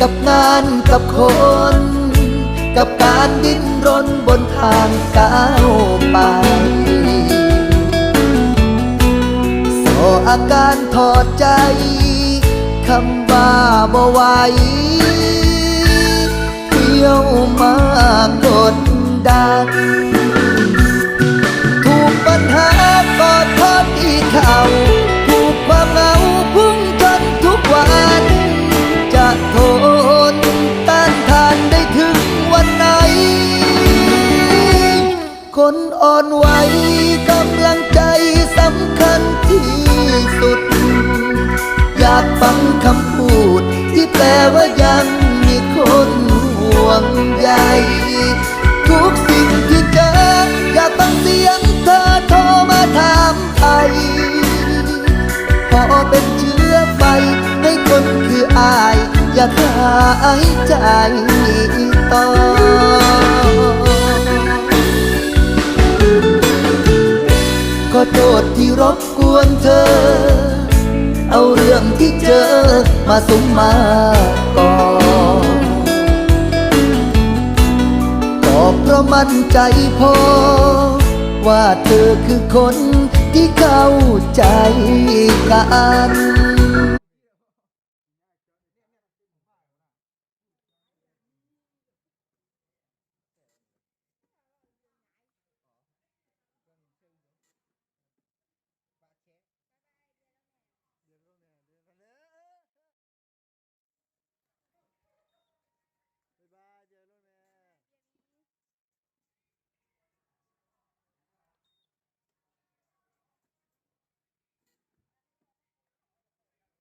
กับงานกับคน กับการดิ้นรนบนทางก้าวไปโซอาการถอดใจ คำว่าบ่ไหวเที่ยวมากดดัน นอ่อนไหวกำลังใจสำคัญที่สุด อยากฟังคำพูด ที่แปลว่ายังมีคนห่วงใยทุกสิ่งที่เจออยากฟังเสียงเธอโทรมาถามไทยพอเป็นเชื้อไฟให้คนคืออาย อยากหายใจต่อ อโทษที่รบกวนเธอ เอาเรื่องที่เจอมาสมมาก่อนก็เพราะมั่นใจพอ ว่าเธอคือคนที่เข้าใจกัน